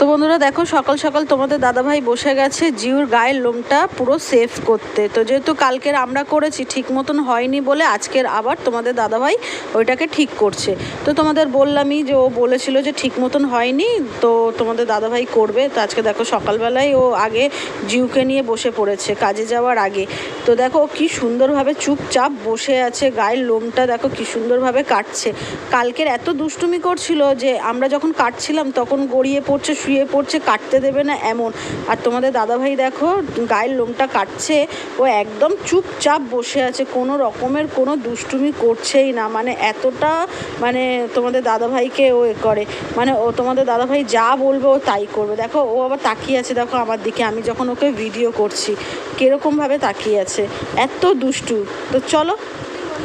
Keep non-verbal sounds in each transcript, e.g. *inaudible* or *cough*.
তো বন্ধুরা দেখো, সকাল সকাল তোমাদের দাদাভাই বসে গেছে জিউর গায়ের লোমটা পুরো সেভ করতে। তো যেহেতু কালকের আমরা করেছি, ঠিক মতন হয়নি বলে আজকের আবার তোমাদের দাদাভাই ওইটাকে ঠিক করছে। তো তোমাদের বললামই যে ও বলেছিল যে ঠিক মতন হয়নি, তো তোমাদের দাদাভাই করবে। তো আজকে দেখো, সকালবেলায় ও আগে জিউকে নিয়ে বসে পড়েছে কাজে যাওয়ার আগে। তো দেখো, ও কী সুন্দরভাবে চুপচাপ বসে আছে, গায়ের লোমটা দেখো কি সুন্দরভাবে কাটছে। কালকের এত দুষ্টুমি করছিল যে আমরা যখন কাটছিলাম তখন গড়িয়ে পড়ছে শুয়ে পড়ছে, কাটতে দেবে না এমন। আর তোমাদের দাদাভাই দেখো, গায়ের লোমটা কাটছে, ও একদম চুপচাপ বসে আছে, কোনো রকমের কোনো দুষ্টুমি করছেই না। মানে এতটা মানে তোমাদের দাদাভাইকে ও এ করে। মানে ও, তোমাদের দাদাভাই যা বলবে ও তাই করবে। দেখো, ও আবার তাকিয়ে আছে, দেখো আমার দিকে, আমি যখন ওকে ভিডিও করছি, কীরকমভাবে তাকিয়ে আছে। এত দুষ্টু। তো চলো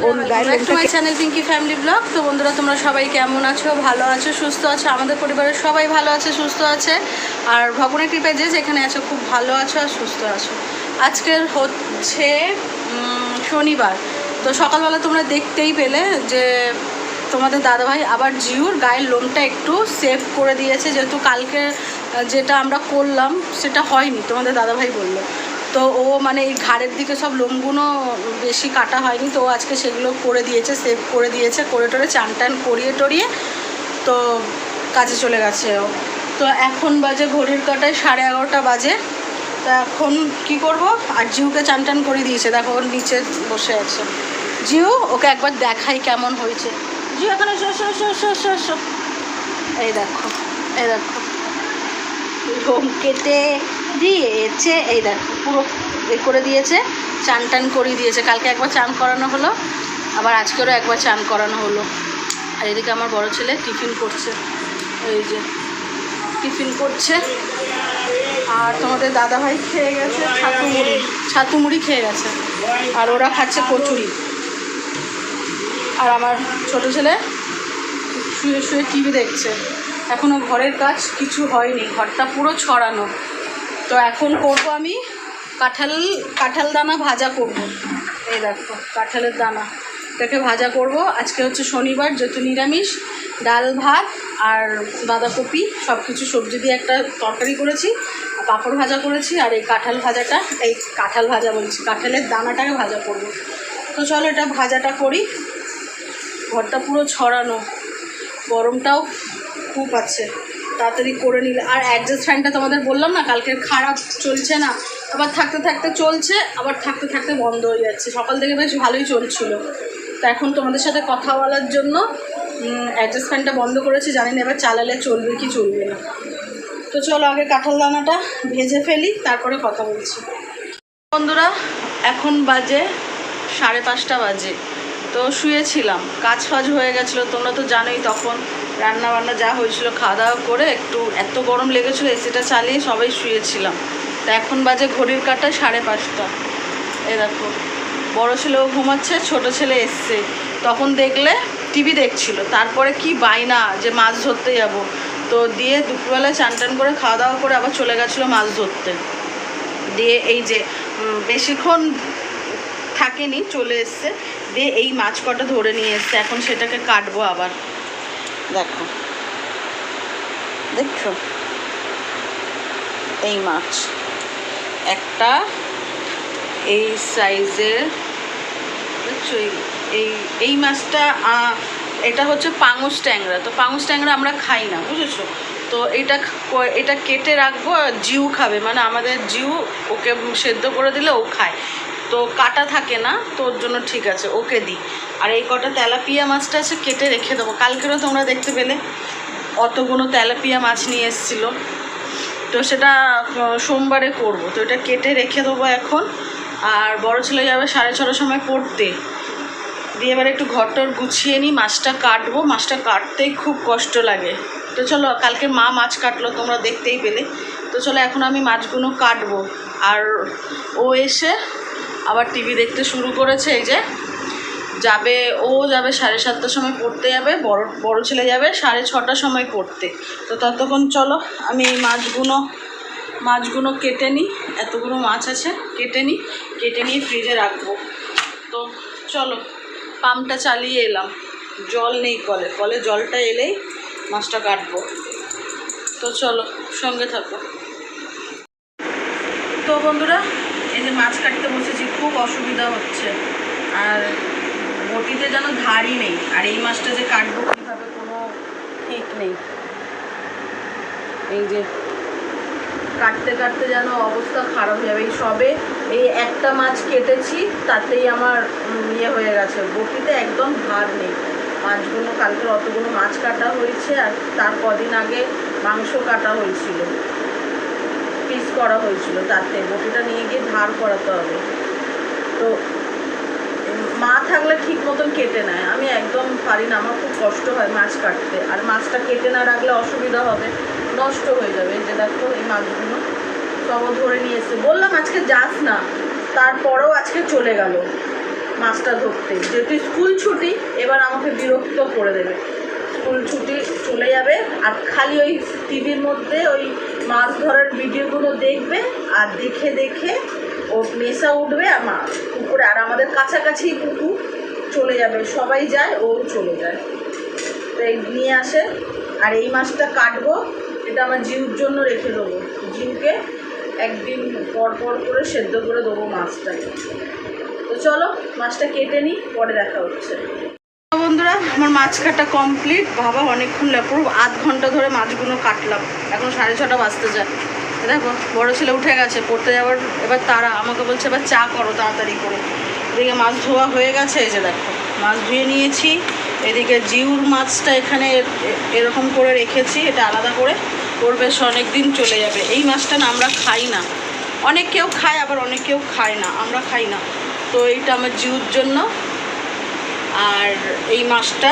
ওর গায়ের ব্যাক টু মাই লোমটা চ্যানেল পিঙ্কি ফ্যামিলি ব্লগ তো বন্ধুরা তোমরা সবাই কেমন আছো? ভালো আছো? সুস্থ আছো? আমাদের পরিবারের সবাই ভালো আছে সুস্থ আছে। আর ভগবানের কৃপায় যে যেখানে আছো খুব ভালো আছো আর সুস্থ আছো। আজকের হচ্ছে শনিবার। তো সকালবেলা তোমরা দেখতেই পেলে যে তোমাদের দাদাভাই আবার জিউর গায়ের লোমটা একটু সেভ করে দিয়েছে। যেহেতু কালকে যেটা আমরা করলাম সেটা হয়নি তোমাদের দাদাভাই বলল। তো ও মানে এই ঘাড়ের দিকে সব লোমগুলো বেশি কাটা হয়নি, তো আজকে সেগুলো করে দিয়েছে, সেভ করে দিয়েছে, করে টোরে চান টান করিয়ে টরিয়ে, তো কাজে চলে গেছে ও। তো এখন বাজে ঘড়ির কাটায় সাড়ে এগারোটা বাজে, তো এখন কি করব? আর জিউকে চান টান করে দিয়েছে, দেখো ওর নিচে বসে আছে। জিউ ওকে একবার দেখাই কেমন হয়েছে। জিউ এখানে এই দেখো এই দেখো। লোম কেটে দিয়েছে এই দেখো, পুরো এ করে দিয়েছে, চান টান করিয়ে দিয়েছে। কালকে একবার চান করানো হলো, আবার আজকেরও একবার চান করানো হলো। আর এদিকে আমার বড় ছেলে টিফিন করছে, এই যে টিফিন করছে। আর তোমাদের দাদাভাই খেয়ে গেছে ছাতু মুড়ি ছাতু মুড়ি খেয়ে গেছে। আর ওরা খাচ্ছে কচুরি। আর আমার ছোট ছেলে শুয়ে শুয়ে টিভি দেখছে। এখনও ঘরের কাজ কিছু হয়নি, ঘরটা পুরো ছড়ানো। তো এখন করব আমি কাঁঠাল কাঁঠাল দানা ভাজা করব। এই দেখো, কাঁঠালের দানা। এটাকে ভাজা করব। আজকে হচ্ছে শনিবার, যেহেতু নিরামিষ, ডাল ভাত আর বাঁধাকপি সব কিছু সবজি দিয়ে একটা তরকারি করেছি পাঁপড় ভাজা করেছি, আর এই কাঁঠাল ভাজাটা, এই কাঁঠাল ভাজা বলছি, কাঁঠালের দানাটাকে ভাজা করব। তো চলো এটা ভাজাটা করি। ঘরটা পুরো ছড়ানো, গরমটাও খুব আছে। তাড়াতাড়ি করে নিলে। আর অ্যাডজাস্ট ফ্যানটা তোমাদের বললাম না, কালকে খারাপ চলছে না। আবার থাকতে থাকতে চলছে, আবার থাকতে থাকতে বন্ধ হয়ে যাচ্ছে। সকাল থেকে বেশ ভালোই চলছিল। তো এখন তোমাদের সাথে কথা বলার জন্য অ্যাডজাস্ট ফ্যানটা বন্ধ করেছি, জানি না এবার চালালে চলবে কি চলবে না। তো চলো আগে কাঁঠাল দানাটা ভেজে ফেলি, তারপরে কথা বলছি। বন্ধুরা, এখন বাজে সাড়ে পাঁচটা বাজে। তো শুয়েছিলাম, কাজ ফাজ হয়ে গেছিল, তোমরা তো জানোই তখন। রান্না বান্না যা হয়েছিল খাওয়া দাওয়া করে একটু এত গরম লেগেছিলো, এসিটা চালিয়ে সবাই শুয়েছিলাম। তো এখন বাজে ঘড়ির কাটা সাড়ে পাঁচটা। এ দেখো, বড় ছেলেও ঘুমাচ্ছে, ছোট ছেলে এসছে। তখন দেখলে টিভি দেখছিল। তারপরে কি বাইনা যে মাছ ধরতে যাব। তো দিয়ে দুপুরবেলায় চান টান করে খাওয়া দাওয়া করে আবার চলে গেছিল মাছ ধরতে। দিয়ে এই যে বেশিক্ষণ থাকেনি, চলে এসছে। দিয়ে এই মাছ কটা ধরে নিয়ে এসছে। এখন সেটাকে কাটবো আবার। দেখো। দেখছ এই মাছ। একটা এই সাইজের দেখছ এই- এই মাছটা এটা হচ্ছে পাঙস ট্যাংরা। তো পাঙস ট্যাংরা আমরা খাই না, বুঝেছ? তো এটা এটা কেটে রাখব জিউ খাবে। মানে আমাদের জিউ ওকে সেদ্ধ করে দিলে ও খায়। তো কাটা থাকে না, তো ওর জন্য ঠিক আছে, ওকে দিই। আর এই কটা তেলাপিয়া মাছটা আছে, কেটে রেখে দেবো। কালকেরও তোমরা দেখতে পেলে অতগুলো তেলাপিয়া মাছ নিয়ে এসেছিল। তো সেটা সোমবারে করব। তো এটা কেটে রেখে দেবো এখন। আর বড় ছেলে যাবে সাড়ে ছটার সময় পড়তে। দিয়ে এবার একটু ঘরটর গুছিয়ে নিই, মাছটা কাটবো। মাছটা কাটতেই খুব কষ্ট লাগে। তো চলো, কালকে মা মাছ কাটলো, তোমরা দেখতেই পেলে। তো চলো, এখন আমি মাছগুলো কাটবো। আর ও এসে আবার টিভি দেখতে শুরু করেছে এই যে। যাবে, ও যাবে সাড়ে সাতটার সময় পড়তে যাবে, বড় বড় ছেলে যাবে সাড়ে ছটার সময় পড়তে। তো ততক্ষণ চলো, আমি এই মাছগুলো মাছগুলো কেটে নিই। এতগুলো মাছ আছে, কেটে নিই, কেটে নিয়ে ফ্রিজে রাখব। তো চলো পাম্পটা চালিয়ে এলাম। জল নেই কলে কলে জলটা এলেই মাছটা কাটবো। তো চলো, সঙ্গে থাকো। তো বন্ধুরা এই যে মাছ কাটতে বসেছি, খুব অসুবিধা হচ্ছে। আর বটিতে যেন ধারই নেই, আর এই মাছটা যে কাটবো কীভাবে কোনো ঠিক নেই। এই যে কাটতে কাটতে যেন অবস্থা খারাপ হয়ে যাবে। এই সবে এই একটা মাছ কেটেছি, তাতেই আমার ইয়ে হয়ে গেছে। বটিতে একদম ধার নেই। মাছগুলো কালকে অতগুলো মাছ কাটা হয়েছে, আর তার কদিন আগে মাংস কাটা হয়েছিল। করা হয়েছিল তাতে বটিটা নিয়ে গিয়ে ধার করাতে হবে। তো মা থাকলে ঠিক মতন কেটে নেয়। আমি একদম পারি না। আমার খুব কষ্ট হয় মাছ কাটতে। আর মাছটা কেটে না রাখলে অসুবিধা হবে। নষ্ট হয়ে যাবে। যে দেখো এই মাছগুলো সব ধরে নিয়ে এসছে। বললাম আজকে যাস না। তারপরেও আজকে চলে গেল মাছটা ধরতে। যেহেতু স্কুল ছুটি, এবার আমাকে বিরক্ত করে দেবে। স্কুল ছুটি চলে যাবে। আর খালি ওই টিভির মধ্যে ওই মাছ ধরার ভিডিওগুলো দেখবে আর দেখে দেখে ও নেশা উঠবে আর মা পুকুরে, আর আমাদের কাছাকাছি পুকুর চলে যাবে, সবাই যায়, ও চলে যায়। তো এই নিয়ে আসে, আর এই মাছটা কাটবো, এটা আমার জিউর জন্য রেখে দেবো। জিউকে একদিন পর পর করে সেদ্ধ করে দেবো মাছটাকে। তো চলো, মাছটা কেটে নিই, পরে দেখা হচ্ছে। বন্ধুরা, আমার মাছ কাটা কমপ্লিট বাবা, অনেকক্ষণ পুরো আধ ঘণ্টা ধরে মাছগুলো কাটলাম। এখন সাড়ে ছটা বাজতে যায়। দেখো, বড় ছেলে উঠে গেছে, পড়তে যাওয়ার এবার তারা আমাকে বলছে, এবার চা করো তাড়াতাড়ি করে। এদিকে মাছ ধোয়া হয়ে গেছে, এই যে দেখো। মাছ ধুয়ে নিয়েছি। এদিকে জিউর মাছটা এখানে এরকম করে রেখেছি, এটা আলাদা করে। ওর বেশ অনেক দিন চলে যাবে। এই মাছটা না, আমরা খাই না। অনেক কেউ খায়, আবার অনেক কেউ খায় না। আমরা খাই না। তো এইটা আমার জিউর জন্য। আর এই মাছটা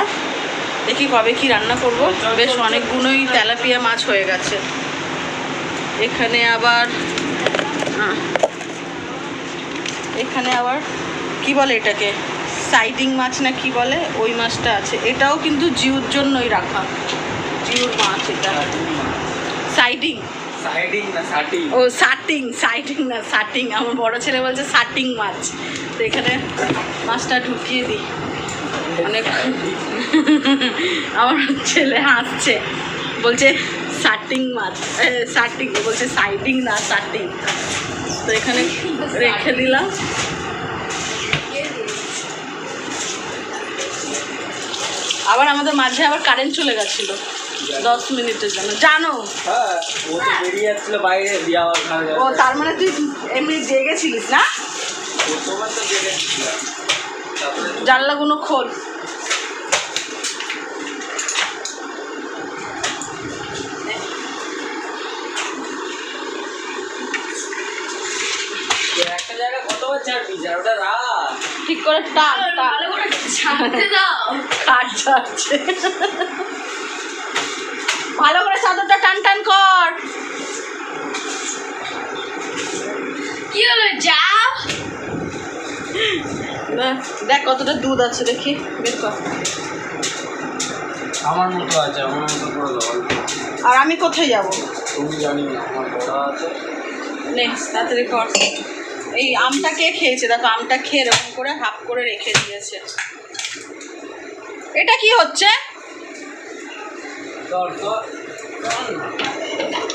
দেখি কবে কি রান্না করব। বেশ অনেকগুলোই তেলাপিয়া মাছ হয়ে গেছে। এখানে আবার এখানে আবার কি বলে এটাকে? সাইডিং মাছ না কি বলে? ওই মাছটা আছে। এটাও কিন্তু জিউর জন্যই রাখা। জিউর মাছ এটা। সাইডিং। ও সাটিং সাইডিং না সাটিং। আমার বড় ছেলে বলছে সাটিং মাছ। তো এখানে মাছটা ঢুকিয়ে দিই। অনেক *laughs* আমার ছেলে হাসছে। বলছে সাটিং মাছ। সাটিং বলছে সাইডিং না সাটিং তো এখানে রেখে দিলাম। আবার আমাদের মাঝে আবার কারেন্ট চলে গেছিল। দশ মিনিটের জন্য। জানো? হ্যাঁ ও তার মানে তুই এমনি জেগেছিলিস না? জানলাগুলো খোল। ঠিক ওটা রাত। ঠিক করে টান টান। কাট যাচ্ছে ভালো করে চাদরটা টান টান কর কি হলো যা দেখ, দেখ কতটা দুধ আছে দেখি বের কর। আমার মতো আছে আমার মতো করে দাও। আর আমি কোথায় যাব? তুমি জানি না আমার বড় আছে। নেক্সট তাড়াতাড়ি কর। এই আমটা কে খেয়েছে? দেখো আমটা খেয়ে এরকম করে হাফ করে রেখে দিয়েছে। এটা কি হচ্ছে?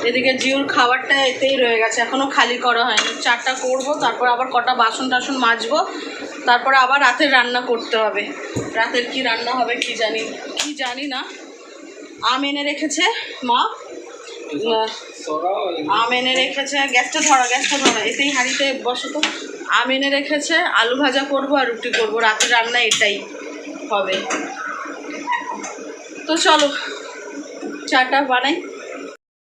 এদিকে জিওর খাবারটা এতেই রয়ে গেছে এখনও খালি করা হয়নি। চারটা করব তারপর আবার কটা বাসন টাসন মাজবো তারপরে আবার রাতের রান্না করতে হবে। রাতের কি রান্না হবে কি জানি কি জানি না। আম এনে রেখেছে মা। আম এনে রেখেছে, গ্যাসটা ধরা গ্যাসটা ধরা, এতেই হাঁড়িতে বসো তো। আম এনে রেখেছে, আলু ভাজা করব আর রুটি করব। রাতের রান্না এটাই হবে। তো চলো, চাটা বানাই।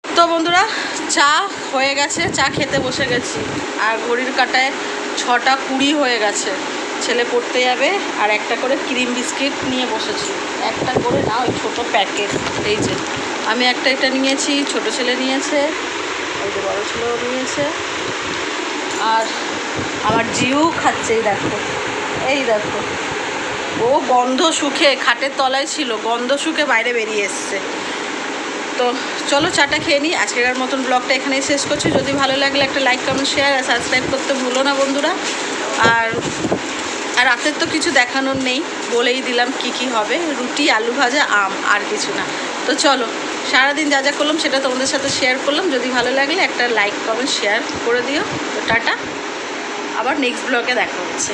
তো বন্ধুরা, চা হয়ে গেছে, চা খেতে বসে গেছি। আর ঘড়ির কাটায় ছটা কুড়ি হয়ে গেছে। ছেলে পড়তে যাবে আর একটা করে ক্রিম বিস্কিট নিয়ে বসেছি। একটা করে না, ওই ছোটো প্যাকেট। এই যে, আমি একটা এটা নিয়েছি, ছোট ছেলে নিয়েছে, ওই যে বড়ো ছেলেও নিয়েছে। আর আমার জিউ খাচ্ছে, এই দেখো। এই দেখো। ও গন্ধ শুকে খাটের তলায় ছিল, গন্ধ শুকে বাইরে বেরিয়ে এসছে। তো চলো চাটা খেয়ে নিই। আজকের মতন ব্লগটা এখানেই শেষ করছি। যদি ভালো লাগলে একটা লাইক কমেন্ট শেয়ার আর সাবস্ক্রাইব করতে ভুলো না বন্ধুরা। আর আর রাতের তো কিছু দেখানোর নেই, বলেই দিলাম কি কি হবে, রুটি, আলু ভাজা, আম, আর কিছু না। তো চলো, সারাদিন যা যা করলাম সেটা তোমাদের সাথে শেয়ার করলাম। যদি ভালো লাগলে একটা লাইক কমেন্ট শেয়ার করে দিও। তো টাটা। আবার নেক্সট ব্লগে দেখা হচ্ছে।